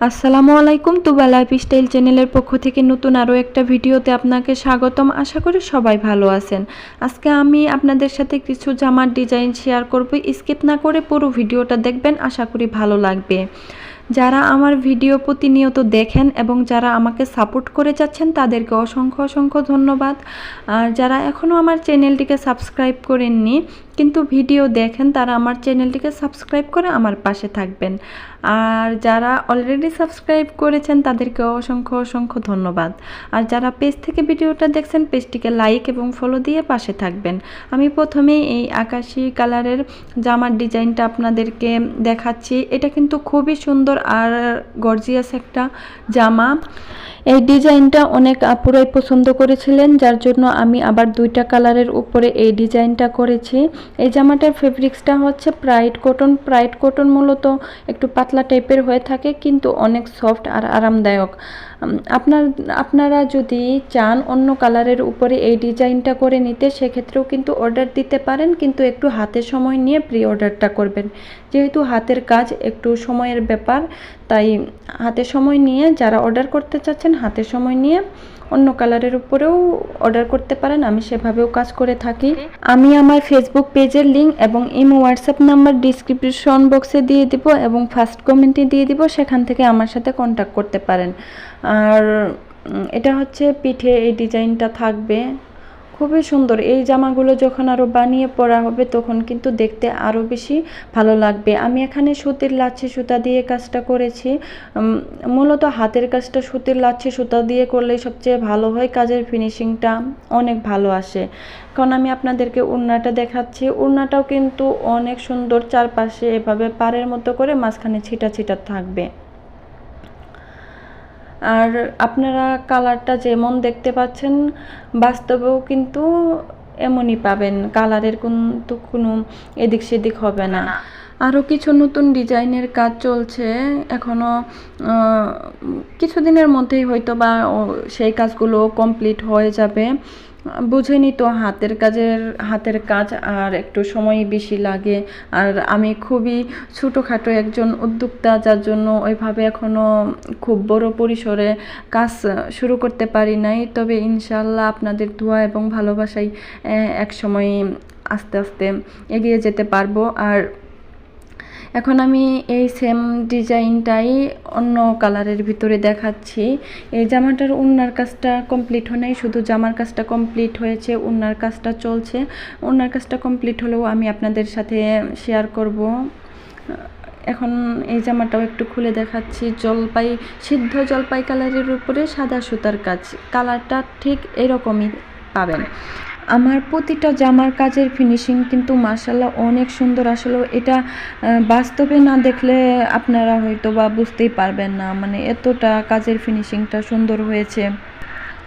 আসসালামু আলাইকুম তুবা life style চ্যানেলের পক্ষ থেকে নতুন আরও একটা ভিডিওতে আপনাকে স্বাগতম। আশা করি সবাই ভালো আছেন। আজকে আমি আপনাদের সাথে কিছু জামার ডিজাইন শেয়ার করব। স্কিপ না করে পুরো ভিডিওটা দেখবেন, আশা করি ভালো লাগবে। যারা আমার ভিডিও প্রতিনিয়ত দেখেন এবং যারা আমাকে সাপোর্ট করে যাচ্ছেন, তাদেরকে অসংখ্য অসংখ্য ধন্যবাদ। আর যারা এখনও আমার চ্যানেলটিকে সাবস্ক্রাইব করেননি, কিন্তু ভিডিও দেখেন, তারা আমার চ্যানেলটিকে সাবস্ক্রাইব করে আমার পাশে থাকবেন। আর যারা অলরেডি সাবস্ক্রাইব করেছেন, তাদেরকে অসংখ্য অসংখ্য ধন্যবাদ। আর যারা পেজ থেকে ভিডিওটা দেখছেন পেজটিকে লাইক এবং ফলো দিয়ে পাশে থাকবেন। আমি প্রথমেই এই আকাশি কালারের জামার ডিজাইনটা আপনাদেরকে দেখাচ্ছি। এটা কিন্তু খুবই সুন্দর আর গর্জিয়াস একটা জামা। এই ডিজাইনটা অনেক আপুরাই পছন্দ করেছিলেন, যার জন্য আমি আবার দুইটা কালারের উপরে এই ডিজাইনটা করেছি। এই জামাটার ফেব্রিক্সটা হচ্ছে প্রাইড কটন প্রাইড কটন মূলত একটু পাতলা টাইপের হয়ে থাকে কিন্তু অনেক সফট আর আরামদায়ক। আপনার আপনারা যদি চান অন্য কালারের উপরে এই ডিজাইনটা করে নিতে সেক্ষেত্রেও কিন্তু অর্ডার দিতে পারেন কিন্তু একটু হাতে সময় নিয়ে প্রি অর্ডারটা করবেন। যেহেতু হাতের কাজ একটু সময়ের ব্যাপার তাই হাতে সময় নিয়ে যারা অর্ডার করতে চাচ্ছেন হাতে সময় নিয়ে অন্য কালারের উপরেও অর্ডার করতে পারেন আমি সেভাবেও কাজ করে থাকি। আমি আমার ফেসবুক পেজের লিঙ্ক এবং ইমো হোয়াটসঅ্যাপ নাম্বার ডিসক্রিপশন বক্সে দিয়ে দিব এবং ফার্স্ট কমেন্টে দিয়ে দিব সেখান থেকে আমার সাথে কন্ট্যাক্ট করতে পারেন। আর এটা হচ্ছে পিঠে, এই ডিজাইনটা থাকবে। খুবই সুন্দর। এই জামাগুলো যখন আরও বানিয়ে পরা হবে, তখন কিন্তু দেখতে আরও বেশি ভালো লাগবে। আমি এখানে সুতির লাচ্ছি সুতা দিয়ে কাজটা করেছি। মূলত হাতের কাজটা সুতির লাচ্ছি সুতা দিয়ে করলেই সবচেয়ে ভালো হয়। কাজের ফিনিশিংটা অনেক ভালো আসে। কারণ আমি আপনাদেরকে উড়নাটা দেখাচ্ছি। উড়নাটাও কিন্তু অনেক সুন্দর। চারপাশে এভাবে পাড়ের মতো করে মাঝখানে ছিটা ছিটা থাকবে। আর আপনারা কালারটা যেমন দেখতে পাচ্ছেন বাস্তবেও কিন্তু এমনই পাবেন। কালারের কিন্তু কোনো এদিক সেদিক হবে না। আরও কিছু নতুন ডিজাইনের কাজ চলছে। এখনও কিছুদিনের মধ্যেই হয়তো বা সেই কাজগুলো কমপ্লিট হয়ে যাবে। বুঝেনি তো হাতের কাজের, হাতের কাজ আর একটু সময় বেশি লাগে। আর আমি খুবই ছোটোখাটো একজন উদ্যোক্তা, যার জন্য ওইভাবে এখনও খুব বড় পরিসরে কাজ শুরু করতে পারি নাই। তবে ইনশাল্লাহ আপনাদের দোয়া এবং ভালোবাসাই এক সময় আস্তে আস্তে এগিয়ে যেতে পারব। আর এখন আমি এই সেম ডিজাইনটাই অন্য কালারের ভিতরে দেখাচ্ছি। এই জামাটার উন্নার কাজটা কমপ্লিট হয় নাই, শুধু জামার কাজটা কমপ্লিট হয়েছে, উন্নার কাজটা চলছে। উন্নার কাজটা কমপ্লিট হলেও আমি আপনাদের সাথে শেয়ার করব। এখন এই জামাটাও একটু খুলে দেখাচ্ছি। জলপাই, সিদ্ধ জলপাই কালারের উপরে সাদা সুতার কাজ। কালারটা ঠিক এরকমই পাবেন। আমার প্রতিটা জামার কাজের ফিনিশিং কিন্তু মার্শাল্লাহ অনেক সুন্দর। আসলে এটা বাস্তবে না দেখলে আপনারা হয়তো বা বুঝতেই পারবেন না। মানে এতটা কাজের ফিনিশিংটা সুন্দর হয়েছে।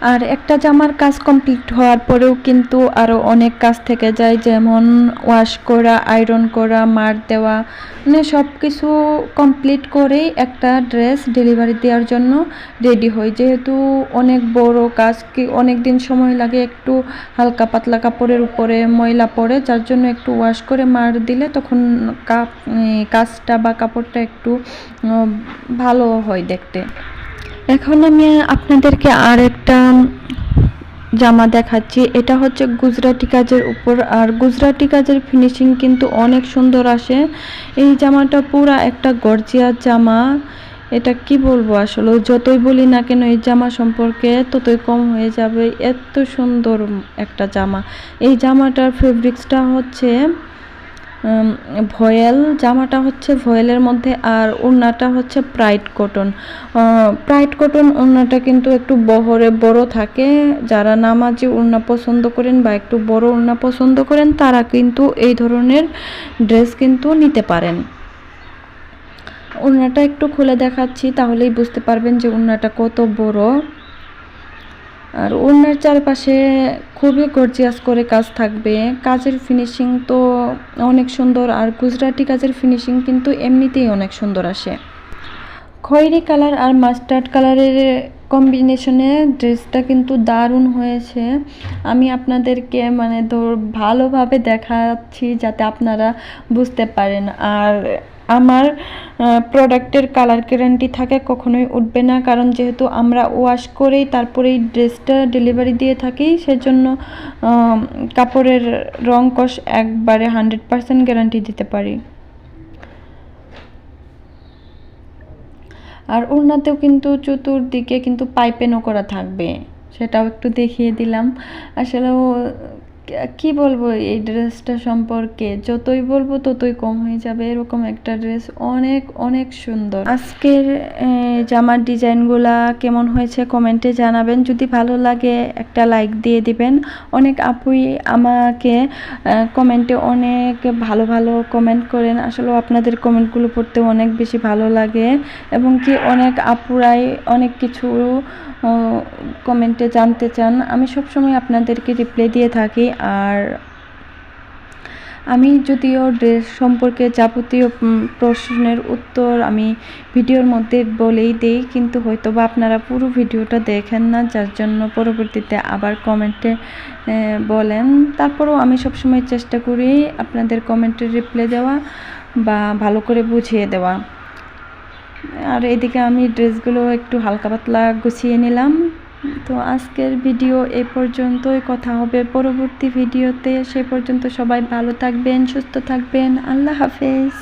আর একটা জামার কাজ কমপ্লিট হওয়ার পরেও কিন্তু আরও অনেক কাজ থেকে যায়, যেমন ওয়াশ করা আয়রন করা, মার দেওয়া মানে সব কিছু কমপ্লিট করেই একটা ড্রেস ডেলিভারি দেওয়ার জন্য রেডি হয় যেহেতু অনেক বড় কাজ, কি অনেক দিন সময় লাগে একটু হালকা পাতলা কাপড়ের উপরে ময়লা পড়ে যার জন্য একটু ওয়াশ করে মার দিলে তখন কাজটা বা কাপড়টা একটু ভালো হয় দেখতে। এখন আমি আপনাদেরকে আর একটা জামা দেখাচ্ছি। এটা হচ্ছে গুজরাটি কাজের উপর। আর গুজরাটি কাজের ফিনিশিং কিন্তু অনেক সুন্দর আসে। এই জামাটা পুরা একটা গর্জিয়ার জামা। এটা কি বলব আসলে? যতই বলি না কেন, এই জামা সম্পর্কে ততই কম হয়ে যাবে। এত সুন্দর একটা জামা। এই জামাটার ফেব্রিক্সটা হচ্ছে ভয়েল জামাটা হচ্ছে ভয়েলের মধ্যে আর ওড়নাটা হচ্ছে প্রাইড কটন প্রাইড কটন ওড়নাটা কিন্তু একটু বহরে বড় থাকে। যারা নামাজি ওড়না পছন্দ করেন বা একটু বড় ওড়না পছন্দ করেন, তারা কিন্তু এই ধরনের ড্রেস কিন্তু নিতে পারেন। ওড়নাটা একটু খুলে দেখাচ্ছি, তাহলেই বুঝতে পারবেন যে ওড়নাটা কত বড়। আর ওনার চারপাশে খুবই গর্জিয়াস করে কাজ থাকবে। কাজের ফিনিশিং তো অনেক সুন্দর, আর গুজরাটি কাজের ফিনিশিং কিন্তু এমনিতেই অনেক সুন্দর আসে। খয়েরি কালার আর মাস্টার্ড কালারের কম্বিনেশনে ড্রেসটা কিন্তু দারুণ হয়েছে। আমি আপনাদেরকে মানে ধর ভালোভাবে দেখাচ্ছি যাতে আপনারা বুঝতে পারেন। আর আমার প্রোডাক্টের কালার গ্যারান্টি থাকে কখনোই উঠবে না। কারণ যেহেতু আমরা ওয়াশ করেই তারপরেই ড্রেসটা ডেলিভারি দিয়ে থাকি, সেজন্য কাপড়ের রং কষ একবারে হান্ড্রেড পারসেন্ট গ্যারান্টি দিতে পারি। আর ওড়নাতেও কিন্তু চতুর্দিকে কিন্তু পাইপেনও করা থাকবে, সেটাও একটু দেখিয়ে দিলাম। আসলে ও কি বলব, এই ড্রেসটা সম্পর্কে যতই বলব ততই কম হয়ে যাবে। এরকম একটা ড্রেস অনেক অনেক সুন্দর। আজকের জামার ডিজাইনগুলা কেমন হয়েছে কমেন্টে জানাবেন। যদি ভালো লাগে একটা লাইক দিয়ে দিবেন। অনেক আপুই আমাকে কমেন্টে অনেক ভালো ভালো কমেন্ট করেন। আসলে আপনাদের কমেন্টগুলো পড়তে অনেক বেশি ভালো লাগে। এবং কি অনেক আপুরাই অনেক কিছু কমেন্টে জানতে চান। আমি সবসময় আপনাদেরকে রিপ্লাই দিয়ে থাকি। আর আমি যদিও ড্রেস সম্পর্কে যাবতীয় প্রশ্নের উত্তর আমি ভিডিওর মধ্যে বলেই দেই, কিন্তু হয়তো বা আপনারা পুরো ভিডিওটা দেখেন না, যার জন্য পরবর্তীতে আবার কমেন্টে বলেন। তারপরেও আমি সবসময় চেষ্টা করি আপনাদের কমেন্টের রিপ্লাই দেওয়া বা ভালো করে বুঝিয়ে দেওয়া। আর এদিকে আমি ড্রেসগুলো একটু হালকা পাতলা গুছিয়ে নিলাম। তো আজকের ভিডিও এ পর্যন্তই। কথা হবে পরবর্তী ভিডিওতে। সে পর্যন্ত সবাই ভালো থাকবেন, সুস্থ থাকবেন। আল্লাহ হাফেজ।